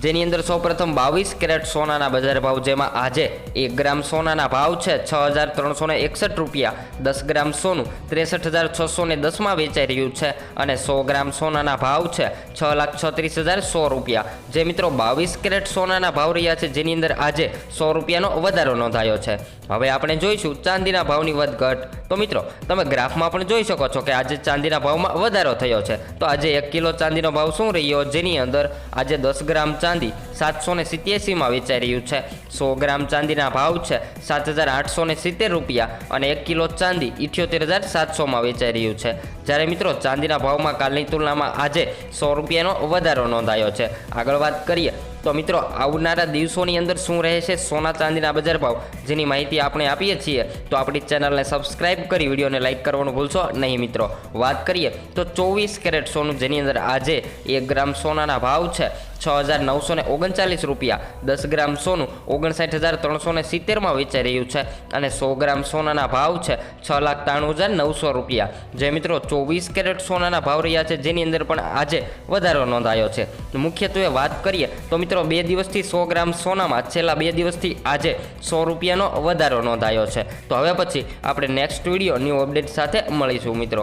જેની અંદર સૌપ્રથમ બાવીસ કેરેટ સોનાના બજાર ભાવ, જેમાં આજે એક ગ્રામ સોનાના ભાવ છે છ હજાર ત્રણસો એકસઠ રૂપિયા, દસ ગ્રામ સોનું ત્રેસઠ હજાર છસો ને દસમાં વેચાઈ રહ્યું છે અને સો ગ્રામ સોનાના ભાવ છે છ લાખ છત્રીસ હજાર સો રૂપિયા. જે મિત્રો બાવીસ કેરેટ સોનાના ભાવ રહ્યા છે, જેની અંદર આજે સો રૂપિયાનો વધારો નોંધાયો છે. હવે આપણે જોઈશું ચાંદીના ભાવની વધઘટ. તો મિત્રો, તમે ગ્રાફમાં પણ જોઈ શકો છો કે આજે ચાંદીના ભાવમાં વધારો થયો છે. તો આજે એક કિલો ચાંદીનો ભાવ શું રહ્યો? જેની અંદર આજે દસ ગ્રામ ચાંદી સાતસો ને સિત્યાસીમાં વેચાઈ રહ્યું છે. સો ગ્રામ ચાંદીના ભાવ છે સાત હજાર આઠસો ને સિત્તેર રૂપિયા અને એક કિલો ચાંદી ઇઠ્યોતેર હજાર સાતસોમાં વેચાઈ રહ્યું છે. જ્યારે મિત્રો ચાંદીના ભાવમાં કાલની તુલનામાં આજે સો રૂપિયાનો વધારો નોંધાયો છે. આગળ વાત કરીએ તો મિત્રો આવનારા દિવસોની અંદર શું રહે છે સોના ચાંદીના બજાર ભાવ જેની માહિતી આપણે આપીએ છીએ તો આપણી ચેનલને સબસ્ક્રાઇબ કરી વિડીયોને લાઇક કરવાનું ભૂલશો નહીં મિત્રો. વાત કરીએ તો ચોવીસ કેરેટ સોનું જેની અંદર આજે એક ગ્રામ સોનાના ભાવ છે છ હજાર નવસો ને ઓગણચાલીસ રૂપિયા. દસ ગ્રામ સોનું ઓગણસાઠ હજાર ત્રણસો ને સિત્તેરમાં વેચાઈ રહ્યું છે અને સો ગ્રામ સોનાના ભાવ છે છ લાખ ત્રાણું હજાર નવસો રૂપિયા. જે મિત્રો ચોવીસ કેરેટ સોનાના ભાવ રહ્યા છે, જેની અંદર પણ આજે વધારો નોંધાયો છે. મુખ્યત્વે વાત કરીએ તો મિત્રો બે દિવસથી સો ગ્રામ સોનામાં છેલ્લા બે દિવસથી આજે સો રૂપિયાનો વધારો નોંધાયો છે. તો હવે પછી આપણે નેક્સ્ટ વીડિયો ન્યૂ અપડેટ સાથે મળીશું મિત્રો.